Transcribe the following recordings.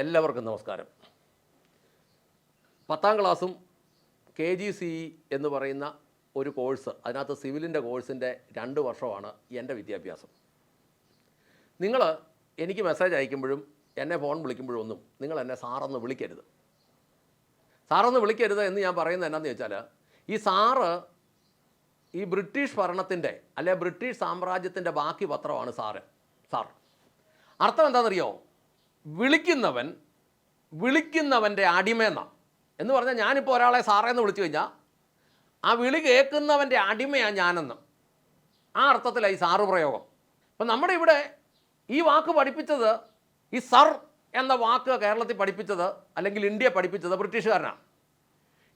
എല്ലാവർക്കും നമസ്കാരം. പത്താം ക്ലാസ്സും കെ ജി സി ഇ എന്ന് പറയുന്ന ഒരു കോഴ്സ് അതിനകത്ത് സിവിലിന്റെ കോഴ്സിന്റെ രണ്ട് വർഷമാണ് എന്റെ വിദ്യാഭ്യാസം. നിങ്ങൾ എനിക്ക് മെസ്സേജ് അയക്കുമ്പോഴും എന്നെ ഫോൺ വിളിക്കുമ്പോഴും ഒന്നും നിങ്ങൾ എന്നെ സാറെന്ന് വിളിക്കരുത്. സാറെന്ന് വിളിക്കരുത് എന്ന് ഞാൻ പറയുന്നത് എന്നാന്ന് ചോദിച്ചാൽ ഈ സാറ് ഈ ബ്രിട്ടീഷ് ഭരണത്തിന്റെ അല്ലെ ബ്രിട്ടീഷ് സാമ്രാജ്യത്തിന്റെ ബാക്കി പത്രമാണ് സാറ് സാർ. അർത്ഥം എന്താണെന്നറിയോ? വിളിക്കുന്നവൻ വിളിക്കുന്നവന്റെ അടിമയെന്നാണ് എന്ന് പറഞ്ഞാൽ ഞാനിപ്പോൾ ഒരാളെ സാറേ എന്ന് വിളിച്ചു കഴിഞ്ഞാൽ ആ വിളി കേൾക്കുന്നവന്റെ അടിമയാണ് ഞാനെന്ന്. ആ അർത്ഥത്തിലാണ് ഈ സാറ് പ്രയോഗം. അപ്പം നമ്മുടെ ഇവിടെ ഈ വാക്ക് പഠിപ്പിച്ചത് ഈ സർ എന്ന വാക്ക് കേരളത്തിൽ പഠിപ്പിച്ചത് അല്ലെങ്കിൽ ഇന്ത്യ പഠിപ്പിച്ചത് ബ്രിട്ടീഷുകാരനാണ്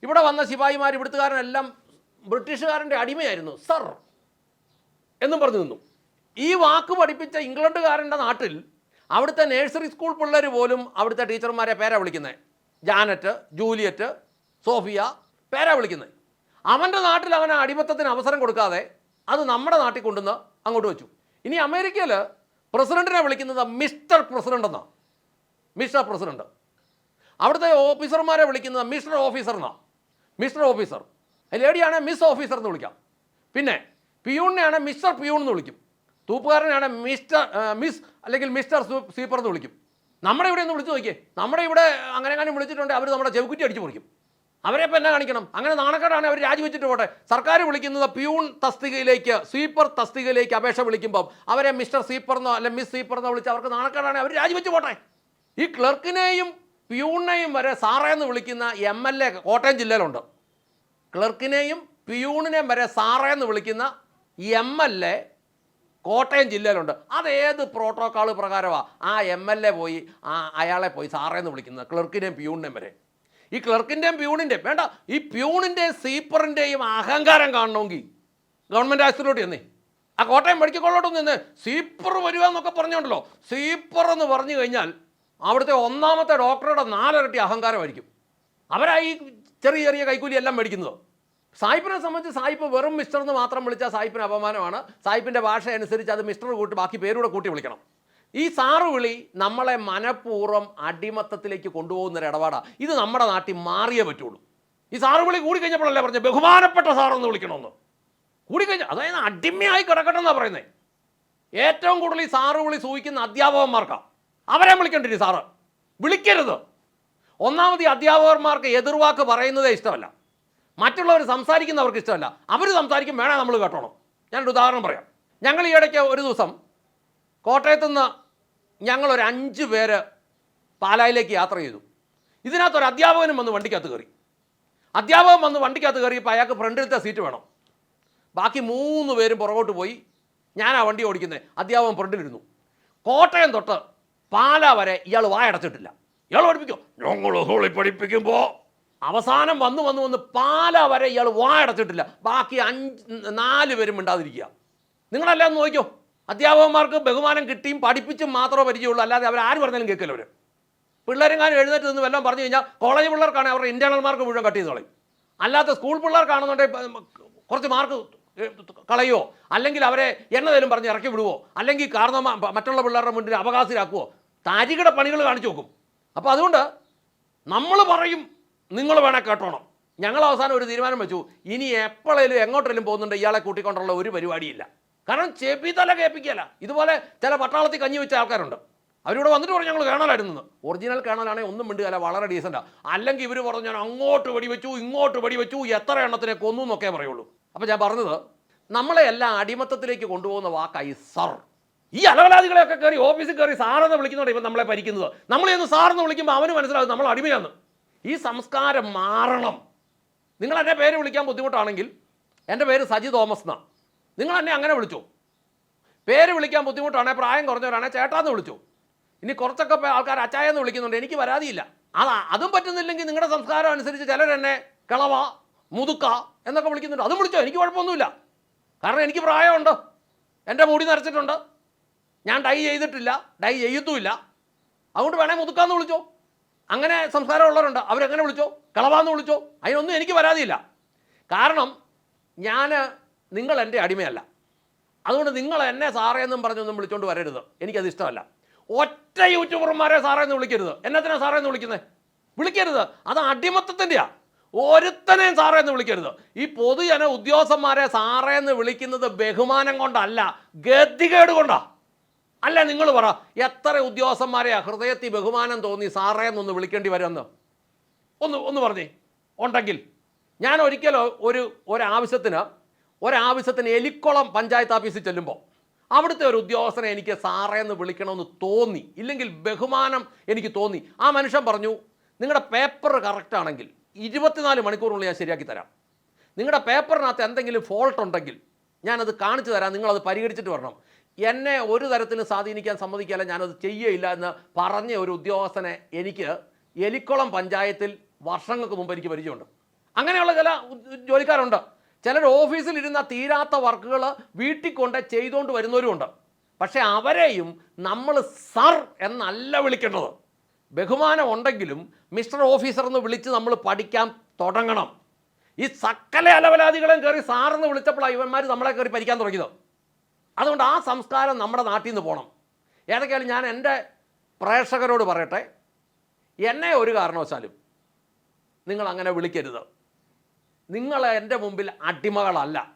ഇവിടെ വന്ന ശിപായിമാർ ഇവിടുത്തുകാരനെല്ലാം ബ്രിട്ടീഷുകാരന്റെ അടിമയായിരുന്നു സർ എന്നും പറഞ്ഞു നിന്നു. ഈ വാക്ക് പഠിപ്പിച്ച ഇംഗ്ലണ്ടുകാരന്റെ നാട്ടിൽ അവിടുത്തെ നേഴ്സറി സ്കൂൾ പിള്ളേർ പോലും അവിടുത്തെ ടീച്ചർമാരെ പേരാ വിളിക്കുന്നത് ജാനറ്റ് ജൂലിയറ്റ് സോഫിയ പേരാ വിളിക്കുന്നത് അവന്റെ നാട്ടിൽ അവൻ അടിമത്തത്തിന് അവസരം കൊടുക്കാതെ അത് നമ്മുടെ നാട്ടിൽ കൊണ്ടുവന്ന് അങ്ങോട്ട് വെച്ചു. ഇനി അമേരിക്കയിൽ പ്രസിഡന്റിനെ വിളിക്കുന്നത് മിസ്റ്റർ പ്രസിഡന്റ് എന്നാണ് മിസ്റ്റർ പ്രസിഡന്റ്. അവിടുത്തെ ഓഫീസർമാരെ വിളിക്കുന്നത് മിസ്റ്റർ ഓഫീസർ എന്നാണ് മിസ്റ്റർ ഓഫീസർ. ലേഡിയാണ് മിസ് ഓഫീസർ എന്ന് വിളിക്കാം. പിന്നെ പിയൂണിനെയാണ് മിസ്റ്റർ പിയൂൺ എന്ന് വിളിക്കും. തൂപ്പുകാരനെയാണ് മിസ്റ്റർ മിസ് അല്ലെങ്കിൽ മിസ്റ്റർ സ്വീപ്പർ എന്ന് വിളിക്കും. നമ്മുടെ ഇവിടെ ഒന്ന് വിളിച്ചു നോക്കിയേ. നമ്മുടെ ഇവിടെ അങ്ങനെ അങ്ങനെ വിളിച്ചിട്ടുണ്ടെങ്കിൽ അവർ നമ്മുടെ ചെവിക്കുറ്റി അടിച്ചു പൊളിക്കും അവരെ ഇപ്പം എന്നാ കാണിക്കണം? അങ്ങനെ നാണക്കേടാണ് അവർ രാജിവെച്ചിട്ട് പോട്ടെ. സർക്കാർ വിളിക്കുന്നത് പ്യൂൺ തസ്തികയിലേക്ക് സ്വീപ്പർ തസ്തികയിലേക്ക് അപേക്ഷ വിളിക്കുമ്പോൾ അവരെ മിസ്റ്റർ സ്വീപ്പർ എന്നോ അല്ലെ മിസ് സ്വീപ്പർ എന്നോ വിളിച്ച് അവർക്ക് നാണക്കേടാണ് അവർ രാജിവെച്ച് പോട്ടെ. ഈ ക്ലർക്കിനെയും പ്യൂണിനെയും വരെ സാറേ എന്ന് വിളിക്കുന്ന എം എൽ എ കോട്ടയം ജില്ലയിലുണ്ട്. ക്ലർക്കിനെയും പ്യൂണിനെയും വരെ സാറേ എന്ന് വിളിക്കുന്ന എം എൽ എ കോട്ടയം ജില്ലയിലുണ്ട്. അത് അതേത് പ്രോട്ടോക്കോൾ പ്രകാരമാണ് ആ എം എൽ എ പോയി ആ അയാളെ പോയി സാറേ എന്ന് വിളിക്കുന്നത് ക്ലർക്കിന്റെയും പ്യൂണിന്റെയും വരെ. ഈ ക്ലർക്കിന്റെയും പ്യൂണിന്റെയും വേണ്ട ഈ പ്യൂണിന്റെയും സീപ്പറിന്റെയും അഹങ്കാരം കാണണമെങ്കിൽ ഗവൺമെന്റ് ആശുപത്രിയിലോട്ട് ചെന്നേ. ആ കോട്ടയം മെഡിക്കൽ നിന്ന് സീപ്പർ വരിക എന്നൊക്കെ പറഞ്ഞുണ്ടല്ലോ സീപ്പർ എന്ന് പറഞ്ഞു കഴിഞ്ഞാൽ അവിടുത്തെ ഒന്നാമത്തെ ഡോക്ടറുടെ നാലരട്ടി അഹങ്കാരമായിരിക്കും. അവരാ ഈ ചെറിയ ചെറിയ കൈക്കൂലി എല്ലാം മേടിക്കുന്നത്? സായിപ്പിനെ സംബന്ധിച്ച് സായിപ്പ് വെറും മിസ്റ്റർ എന്ന് മാത്രം വിളിച്ചാൽ സായിപ്പിന് അപമാനമാണ്. സായിപ്പിന്റെ ഭാഷ അനുസരിച്ച് അത് മിസ്റ്റർ കൂട്ടി ബാക്കി പേരൂടെ കൂട്ടി വിളിക്കണം. ഈ സാറ് വിളി നമ്മളെ മനഃപൂർവം അടിമത്തത്തിലേക്ക് കൊണ്ടുപോകുന്ന ഒരു ഇടപാടാണ് ഇത് നമ്മുടെ നാട്ടിൽ മാറിയേ പറ്റുള്ളൂ. ഈ സാറ് വിളി കൂടി കഴിഞ്ഞപ്പോഴല്ലേ പറഞ്ഞത് ബഹുമാനപ്പെട്ട സാറെന്ന് വിളിക്കണമെന്ന്. കൂടി കഴിഞ്ഞ അതായത് അടിമയായി കിടക്കട്ടെ എന്നാണ് പറയുന്നത് ഏറ്റവും കൂടുതൽ ഈ സാറ് വിളി സൂഹിക്കുന്ന അധ്യാപകന്മാർക്കാണ് അവരെ വിളിക്കണ്ടിരി സാറ്. വിളിക്കരുത്. ഒന്നാമത് ഈ അധ്യാപകന്മാർക്ക് എതിർവാക്ക് പറയുന്നതേ ഇഷ്ടമല്ല. മറ്റുള്ളവർ സംസാരിക്കുന്നവർക്ക് ഇഷ്ടമല്ല. അവർ സംസാരിക്കും വേണേൽ നമ്മൾ കേട്ടോണം. ഞാനൊരു ഉദാഹരണം പറയാം. ഞങ്ങൾ ഈ ഇടയ്ക്ക് ഒരു ദിവസം കോട്ടയത്തു നിന്ന് ഞങ്ങളൊരു അഞ്ച് പേര് പാലായിലേക്ക് യാത്ര ചെയ്തു. ഇതിനകത്ത് ഒരു അധ്യാപകനും വന്ന് വണ്ടിക്കകത്ത് കയറി. അധ്യാപകൻ വന്ന് വണ്ടിക്കകത്ത് കയറിയപ്പോൾ അയാൾക്ക് ഫ്രണ്ടിലത്തെ സീറ്റ് വേണം. ബാക്കി മൂന്ന് പേരും പുറകോട്ട് പോയി. ആ വണ്ടി ഓടിക്കുന്നത് അധ്യാപകൻ ഫ്രണ്ടിലിരുന്നു കോട്ടയം തൊട്ട് പാല വരെ ഇയാൾ വായടച്ചിട്ടില്ല. ഇയാൾ പഠിപ്പിക്കും? ഞങ്ങൾ ഹോളി പഠിപ്പിക്കുമ്പോൾ അവസാനം വന്ന് വന്ന് വന്ന് പാല വരെ ഇയാൾ വായടച്ചിട്ടില്ല ബാക്കി അഞ്ച് നാല് പേരും മിണ്ടാതിരിക്കുക. നിങ്ങളെല്ലാം നോക്കിയോ അധ്യാപകന്മാർക്ക് ബഹുമാനം കിട്ടിയും പഠിപ്പിച്ചും മാത്രമേ പരിചയമുള്ളൂ. അല്ലാതെ അവർ ആര് പറഞ്ഞാലും കേൾക്കില്ല അവർ പിള്ളേരും കാര്യം എഴുന്നേറ്റ് നിന്ന് വല്ലതും പറഞ്ഞു കഴിഞ്ഞാൽ കോളേജ് പിള്ളേർക്കാണ് അവരുടെ ഇന്റേണൽ മാർക്ക് മുഴുവൻ കട്ട് ചെയ്ത് കളയും. അല്ലാത്ത സ്കൂൾ പിള്ളേർക്കാണെന്നുണ്ടെങ്കിൽ കുറച്ച് മാർക്ക് കളയോ? അല്ലെങ്കിൽ അവരെ എന്നതേലും പറഞ്ഞ് ഇറക്കി വിടുവോ? അല്ലെങ്കിൽ കാരണം മറ്റുള്ള പിള്ളേരുടെ മുന്നിൽ അവകാശരാക്കുവോ താരികയുടെ പണികൾ കാണിച്ചു നോക്കും. അപ്പോൾ അതുകൊണ്ട് നമ്മൾ പറയും നിങ്ങൾ വേണേൽ കേട്ടോണം. ഞങ്ങൾ അവസാനം ഒരു തീരുമാനം വെച്ചു. ഇനി എപ്പോഴേലും എങ്ങോട്ടേലും പോകുന്നുണ്ട് ഇയാളെ കൂട്ടിക്കൊണ്ടുള്ള ഒരു പരിപാടിയില്ല. കാരണം ചെപ്പി തല കേൾപ്പിക്കല ഇതുപോലെ ചില പട്ടാളത്തിൽ കഞ്ഞി വെച്ച ആൾക്കാരുണ്ട്. അവരിവിടെ വന്നിട്ട് പറഞ്ഞു ഞങ്ങൾ കേണലായിരുന്നു ഒറിജിനൽ കേണലാണെങ്കിൽ ഒന്നും മിണ്ടുകയല്ല വളരെ ഡീസന്റാണ് അല്ലെങ്കിൽ ഇവർ പറഞ്ഞു ഞാൻ അങ്ങോട്ട് വെടിവെച്ചു ഇങ്ങോട്ട് വെടിവെച്ചു എത്ര എണ്ണത്തിനെ കൊന്നു എന്നൊക്കെ പറയുള്ളൂ. അപ്പോൾ ഞാൻ പറഞ്ഞത് നമ്മളെ എല്ലാം അടിമത്തത്തിലേക്ക് കൊണ്ടുപോകുന്ന വാക്കായി സർ ഈ അലവലാദികളെയൊക്കെ കയറി ഓഫീസിൽ കയറി സാറെന്ന് വിളിക്കുന്നുണ്ട് ഇപ്പം നമ്മളെ ഭരിക്കുന്നത്. നമ്മളെയൊന്ന് സാറെന്ന് വിളിക്കുമ്പോൾ അവന് മനസ്സിലാകും നമ്മൾ അടിമയാന്ന്. ഈ സംസ്കാരം മാറണം. നിങ്ങൾ എന്റെ പേര് വിളിക്കാൻ ബുദ്ധിമുട്ടാണെങ്കിൽ എന്റെ പേര് സജി തോമസ് എന്നാണ് നിങ്ങൾ എന്നെ അങ്ങനെ വിളിച്ചു. പേര് വിളിക്കാൻ ബുദ്ധിമുട്ടാണെങ്കിൽ പ്രായം കുറഞ്ഞവരാണെങ്കിൽ ചേട്ടാന്ന് വിളിച്ചു. ഇനി കുറച്ചൊക്കെ ആൾക്കാർ അച്ചായെന്ന് വിളിക്കുന്നുണ്ട്. എനിക്ക് പരാതിയില്ല. അത് അതും പറ്റുന്നില്ലെങ്കിൽ നിങ്ങളുടെ സംസ്കാരം അനുസരിച്ച് ചിലരെന്നെ കിളവ മുതുക്ക എന്നൊക്കെ വിളിക്കുന്നുണ്ട്. അതും വിളിച്ചോ? എനിക്ക് കുഴപ്പമൊന്നുമില്ല. കാരണം എനിക്ക് പ്രായമുണ്ട്. എന്റെ മുടി നരച്ചിട്ടുണ്ട്. ഞാൻ ഡൈ ചെയ്തിട്ടില്ല. ഡൈ ചെയ്യത്തുമില്ല. അതുകൊണ്ട് വേണേ മുതുക്കാന്ന് വിളിച്ചോ. അങ്ങനെ സംസ്കാരമുള്ളവരുണ്ട് അവരെങ്ങനെ വിളിച്ചോ? കളവാന്ന് വിളിച്ചോ? അതിനൊന്നും എനിക്ക് പരാതിയില്ല. കാരണം ഞാൻ നിങ്ങൾ എന്റെ അടിമയല്ല. അതുകൊണ്ട് നിങ്ങൾ എന്നെ സാറേ എന്നും പറഞ്ഞൊന്നും വിളിച്ചോണ്ട് വരരുത്. എനിക്കത് ഇഷ്ടമല്ല. ഒറ്റ യൂട്യൂബർമാരെ സാറേ എന്ന് വിളിക്കരുത്. എന്നത്തിനാ സാറേ എന്ന് വിളിക്കുന്നത് വിളിക്കരുത്. അത് അടിമത്തത്തിന്റെയാ ഒരുത്തനെയും സാറേ എന്ന് വിളിക്കരുത്. ഈ പൊതുജന ഉദ്യോഗസ്ഥന്മാരെ സാറേ എന്ന് വിളിക്കുന്നത് ബഹുമാനം കൊണ്ടല്ല ഗതികേട് കൊണ്ടാ. അല്ല നിങ്ങൾ പറ എത്ര ഉദ്യോഗസ്ഥന്മാരെ ഹൃദയത്തിൽ ബഹുമാനം തോന്നി സാറേ എന്നൊന്ന് വിളിക്കേണ്ടി വരുമെന്ന്? ഒന്ന് ഒന്ന് പറഞ്ഞേ. ഉണ്ടെങ്കിൽ. ഞാൻ ഒരിക്കലും ഒരു ഒരാവശ്യത്തിന് ഒരാവശ്യത്തിന് എലിക്കുളം പഞ്ചായത്ത് ഓഫീസിൽ ചെല്ലുമ്പോൾ അവിടുത്തെ ഒരു ഉദ്യോഗസ്ഥനെ എനിക്ക് സാറേ എന്ന് വിളിക്കണമെന്ന് തോന്നി. ഇല്ലെങ്കിൽ ബഹുമാനം എനിക്ക് തോന്നി. ആ മനുഷ്യൻ പറഞ്ഞു നിങ്ങളുടെ പേപ്പർ കറക്റ്റ് ആണെങ്കിൽ ഇരുപത്തിനാല് മണിക്കൂറിനുള്ളിൽ ഞാൻ ശരിയാക്കി തരാം. നിങ്ങളുടെ പേപ്പറിനകത്ത് എന്തെങ്കിലും ഫോൾട്ട് ഉണ്ടെങ്കിൽ ഞാനത് കാണിച്ചു തരാം. നിങ്ങളത് പരിഹരിച്ചിട്ട് വരണം. എന്നെ ഒരു തരത്തിലും സ്വാധീനിക്കാൻ സമ്മതിക്കില്ല ഞാനത് ചെയ്യയില്ല എന്ന് പറഞ്ഞ ഒരു ഉദ്യോഗസ്ഥനെ എനിക്ക് എലിക്കുളം പഞ്ചായത്തിൽ വർഷങ്ങൾക്ക് മുമ്പ് എനിക്ക് പരിചയമുണ്ട്. അങ്ങനെയുള്ള ചില ജോലിക്കാരുണ്ട്. ചിലർ ഓഫീസിലിരുന്ന തീരാത്ത വർക്കുകൾ വീട്ടിൽ കൊണ്ട് ചെയ്തുകൊണ്ട് വരുന്നവരുമുണ്ട് പക്ഷേ അവരെയും നമ്മൾ സർ എന്നല്ല വിളിക്കേണ്ടത്. ബഹുമാനം ഉണ്ടെങ്കിലും മിസ്റ്റർ ഓഫീസർ എന്ന് വിളിച്ച് നമ്മൾ പഠിക്കാൻ തുടങ്ങണം. ഈ സക്കല അലവലാദികളും കയറി സാറെന്ന് വിളിച്ചപ്പോഴാണ് ഇവന്മാർ നമ്മളെ കയറി പഠിക്കാൻ തുടങ്ങിയത്. അതുകൊണ്ട് ആ സംസ്കാരം നമ്മുടെ നാട്ടിൽ നിന്ന് പോകണം ഏതൊക്കെയാലും ഞാൻ എന്റെ പ്രേക്ഷകരോട് പറയട്ടെ എന്നെ ഒരു കാരണവശാലും നിങ്ങൾ അങ്ങനെ വിളിക്കരുത്. നിങ്ങൾ എന്റെ മുമ്പിൽ അടിമകളല്ല.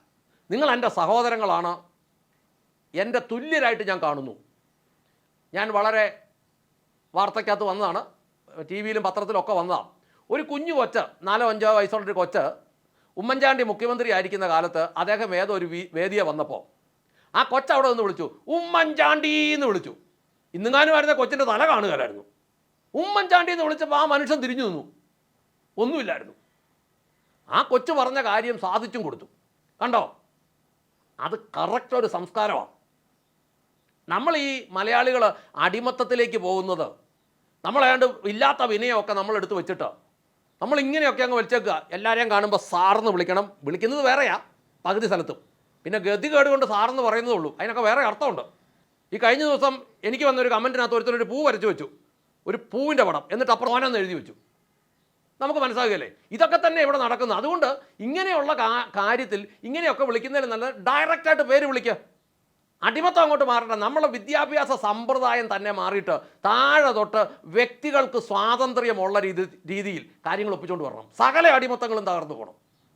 നിങ്ങൾ എന്റെ സഹോദരങ്ങളാണ്. എന്റെ തുല്യരായിട്ട് ഞാൻ കാണുന്നു. ഞാൻ വളരെ വാർത്തയ്ക്കകത്ത് വന്നതാണ്. ടി വിയിലും പത്രത്തിലൊക്കെ വന്നതാണ് ഒരു കുഞ്ഞു കൊച്ച് നാലോ അഞ്ചോ വയസ്സുള്ളൊരു കൊച്ച് ഉമ്മൻചാണ്ടി മുഖ്യമന്ത്രി ആയിരിക്കുന്ന കാലത്ത് അദ്ദേഹം ഏതോ ഒരു വേദിയെ വന്നപ്പോൾ ആ കൊച്ച അവിടെ നിന്ന് വിളിച്ചു ഉമ്മൻചാണ്ടി എന്ന് വിളിച്ചു. ഇന്നുങ്ങാനും വരുന്ന കൊച്ചിന്റെ തല കാണുകയല്ലായിരുന്നു ഉമ്മൻചാണ്ടി എന്ന് വിളിച്ചപ്പോൾ ആ മനുഷ്യൻ തിരിഞ്ഞു നിന്നു. ഒന്നുമില്ലായിരുന്നു. ആ കൊച്ചു പറഞ്ഞ കാര്യം സാധിച്ചും കൊടുത്തു. കണ്ടോ? അത് കറക്റ്റ് ഒരു സംസ്കാരമാണ്. നമ്മൾ ഈ മലയാളികൾ അടിമത്തത്തിലേക്ക് പോകുന്നത് നമ്മളേണ്ട് ഇല്ലാത്ത വിനയമൊക്കെ നമ്മൾ എടുത്ത് വെച്ചിട്ട്. നമ്മൾ ഇങ്ങനെയൊക്കെ അങ്ങ് വലിച്ചേക്കുക. എല്ലാവരെയും കാണുമ്പോൾ സാറെന്ന് വിളിക്കണം. വിളിക്കുന്നത് വേറെയാ പകുതി സ്ഥലത്തും. പിന്നെ ഗതികേട് കൊണ്ട് സാറെന്ന് പറയുന്നതേ ഉള്ളൂ. അതിനൊക്കെ വേറെ അർത്ഥമുണ്ട്. ഈ കഴിഞ്ഞ ദിവസം എനിക്ക് വന്നൊരു കമന്റിനകത്ത് ഒരുത്തരൊരു പൂ വരച്ചു വെച്ചു. ഒരു പൂവിന്റെ പടം. എന്നിട്ട് അപ്പുറം ഓനെന്ന് എഴുതി വെച്ചു. നമുക്ക് മനസ്സിലാകുകയല്ലേ? ഇതൊക്കെ തന്നെ ഇവിടെ നടക്കുന്നത്. അതുകൊണ്ട് ഇങ്ങനെയുള്ള കാര്യത്തിൽ ഇങ്ങനെയൊക്കെ വിളിക്കുന്നതിൽ നല്ല ഡയറക്റ്റായിട്ട് പേര് വിളിക്കുക അടിമത്തം അങ്ങോട്ട് മാറട്ടെ നമ്മളെ വിദ്യാഭ്യാസ സമ്പ്രദായം തന്നെ മാറിയിട്ട് താഴെ തൊട്ട് വ്യക്തികൾക്ക് സ്വാതന്ത്ര്യമുള്ള രീതി രീതിയിൽ കാര്യങ്ങൾ ഒപ്പിച്ചുകൊണ്ട് വരണം. സകല അടിമത്തങ്ങളും തകർന്നു പോകണം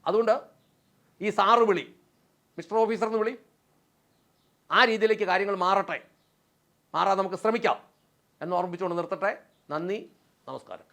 അതുകൊണ്ട് ഈ സാറ് വിളി. മിസ്റ്റർ ഓഫീസർ എന്ന് വിളി. ആ രീതിയിലേക്ക് കാര്യങ്ങൾ മാറട്ടെ. മാറാൻ നമുക്ക് ശ്രമിക്കാം. എന്ന് ഓർമ്മിച്ചുകൊണ്ട് നിർത്തട്ടെ. നന്ദി. നമസ്കാരം.